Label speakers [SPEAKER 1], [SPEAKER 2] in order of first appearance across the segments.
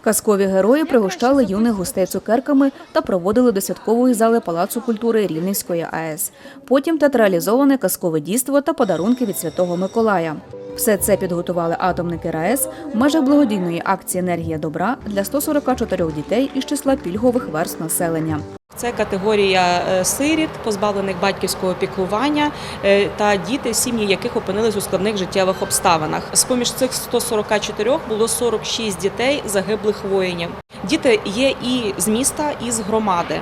[SPEAKER 1] Казкові герої пригощали юних гостей цукерками та проводили до святкової зали Палацу культури Рівненської АЕС. Потім театралізоване казкове дійство та подарунки від Святого Миколая. Все це підготували атомники РаЕС в межах благодійної акції Енергія добра для 144 дітей із числа пільгових верст населення.
[SPEAKER 2] Це категорія е, сиріт, позбавлених батьківського піклування е, та діти, сім'ї яких опинились у складних життєвих обставинах. З поміж цих 144 було 46 дітей загиблих воїнів. Діти є і з міста, і з громади.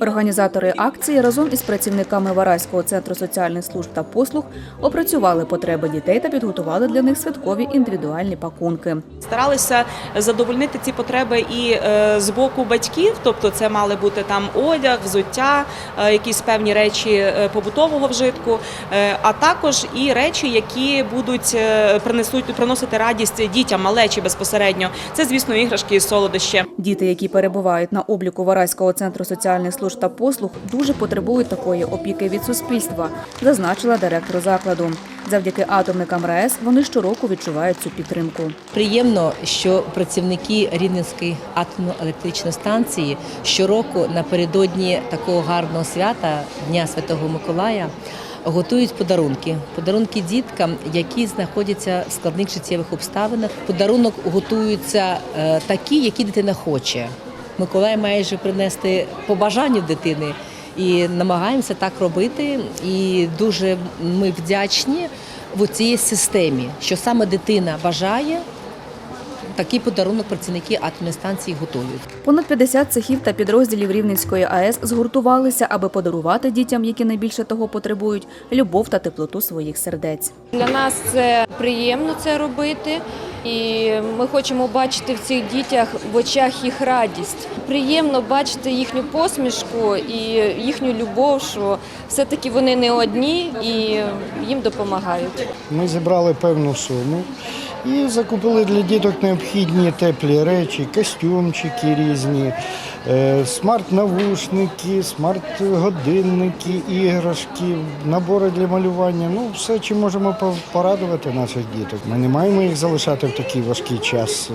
[SPEAKER 1] Організатори акції разом із працівниками Вараського центру соціальних служб та послуг опрацювали потреби дітей та підготували для них святкові індивідуальні пакунки.
[SPEAKER 2] Старалися задовольнити ці потреби і е, з боку батьків, тобто це мали бути там одяг, взуття, е, якісь певні речі е, побутового вжитку, а також і речі, які будуть принесуть приносити радість дітям, малечі безпосередньо. Це, звісно, іграшки і солодощі.
[SPEAKER 1] Діти, які перебувають на обліку Вараського центру соціальних служб та послуг, дуже потребують такої опіки від суспільства, зазначила директор закладу. Завдяки атомникам РаЕС вони щороку відчувають цю підтримку.
[SPEAKER 3] Приємно, що працівники Рівненської атомно-електричної станції щороку напередодні такого гарного свята Дня Святого Миколая готують подарунки. Подарунки діткам, які знаходяться в складних життєвих обставинах. Подарунок готуються е, такі, які дитина хоче. Миколай має же принести по бажанню дитини. І намагаємося так робити. І дуже ми вдячні в цій системі, що саме дитина бажає, такий подарунок працівники атомної станції готують.
[SPEAKER 1] Понад 50 цехів та підрозділів Рівненської АЕС згуртувалися, аби подарувати дітям, які найбільше того потребують, любов та теплоту своїх сердець.
[SPEAKER 4] Для нас це приємно це робити, і ми хочемо бачити в цих дітях в очах їх радість. Приємно бачити їхню посмішку і їхню любов, що все-таки вони не одні і їм допомагають.
[SPEAKER 5] Ми зібрали певну суму і закупили для діток необхідні теплі речі, костюмчики різні, е, смарт-навушники, смарт-годинники, іграшки, набори для малювання. Ну, все, чим можемо по- порадувати наших діток. Ми не маємо їх залишати в такий важкий час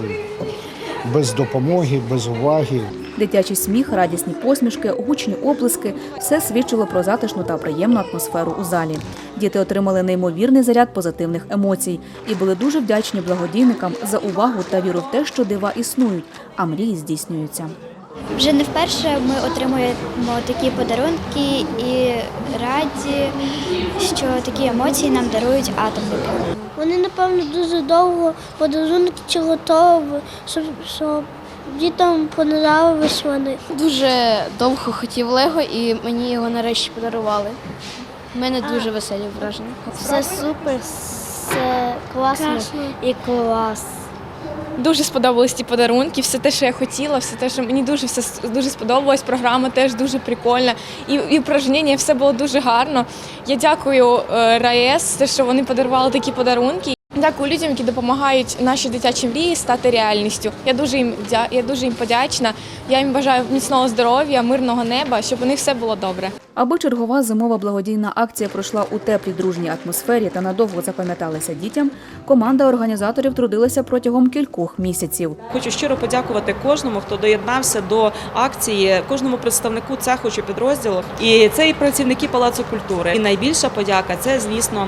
[SPEAKER 5] без допомоги, без уваги.
[SPEAKER 1] Дитячий сміх, радісні посмішки, гучні оплески все свідчило про затишну та приємну атмосферу у залі. Діти отримали неймовірний заряд позитивних емоцій і були дуже вдячні благодійникам за увагу та віру в те, що дива існують, а мрії здійснюються.
[SPEAKER 6] Вже не вперше ми отримуємо такі подарунки і раді, що такі емоції нам дарують атомники.
[SPEAKER 7] Вони, напевно, дуже довго подарунки чи готові, щоб, щоб дітям понравились вони.
[SPEAKER 8] Дуже довго хотів Лего і мені його нарешті подарували. У мене дуже веселі враження.
[SPEAKER 7] Все супер, все класно і клас.
[SPEAKER 9] Дуже сподобались ті подарунки, все те, що я хотіла, все те, що мені дуже все дуже сподобалось. Програма теж дуже прикольна. І, і упражнення, все було дуже гарно. Я дякую е, РаЕС, те, що вони подарували такі подарунки. Дякую людям, які допомагають наші дитячі мрії стати реальністю. Я дуже їм я дуже їм подячна. Я їм бажаю міцного здоров'я, мирного неба, щоб у них все було добре.
[SPEAKER 1] Аби чергова зимова благодійна акція пройшла у теплій дружній атмосфері та надовго запам'яталася дітям, команда організаторів трудилася протягом кількох місяців.
[SPEAKER 2] Хочу щиро подякувати кожному, хто доєднався до акції, кожному представнику цеху чи підрозділу. І це і працівники Палацу культури. І найбільша подяка це, звісно,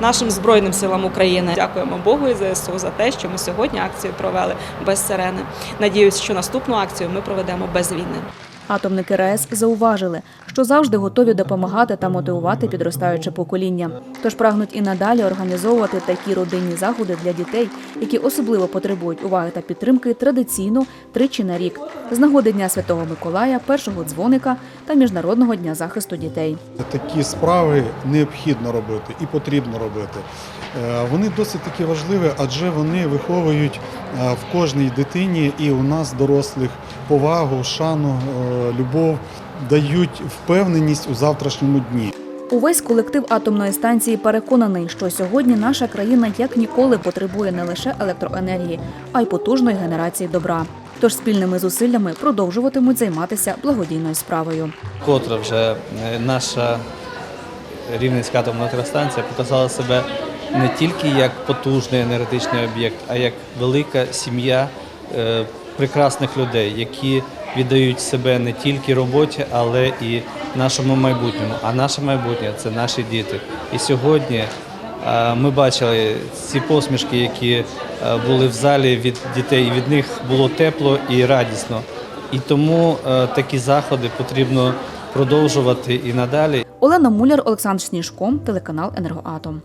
[SPEAKER 2] нашим збройним силам України. Дякуємо Богу і ЗСУ за те, що ми сьогодні акцію провели без сирени. Надіюсь, що наступну акцію ми проведемо без війни.
[SPEAKER 1] Атомники РаЕС зауважили, що завжди готові допомагати та мотивувати підростаюче покоління. Тож прагнуть і надалі організовувати такі родинні заходи для дітей, які особливо потребують уваги та підтримки традиційно тричі на рік з нагоди Дня Святого Миколая, першого дзвоника та Міжнародного дня захисту дітей.
[SPEAKER 10] Такі справи необхідно робити і потрібно робити. Е, Вони досить таки важливі, адже вони виховують е, в кожній дитині і у нас, дорослих, повагу, шану, е, любов, дають впевненість у завтрашньому дні.
[SPEAKER 1] Увесь колектив атомної станції переконаний, що сьогодні наша країна як ніколи потребує не лише електроенергії, а й потужної генерації добра. Тож спільними зусиллями продовжуватимуть займатися благодійною справою.
[SPEAKER 11] Котре вже е, наша Рівненська атомна електростанція показала себе не тільки як потужний енергетичний об'єкт, а як велика сім'я е, прекрасних людей, які віддають себе не тільки роботі, але і нашому майбутньому. А наше майбутнє це наші діти. І сьогодні е, ми бачили ці посмішки, які е, були в залі від дітей. Від них було тепло і радісно. І тому е, такі заходи потрібно продовжувати і надалі.
[SPEAKER 1] Олена Муляр, Олександр Сніжко, телеканал Енергоатом.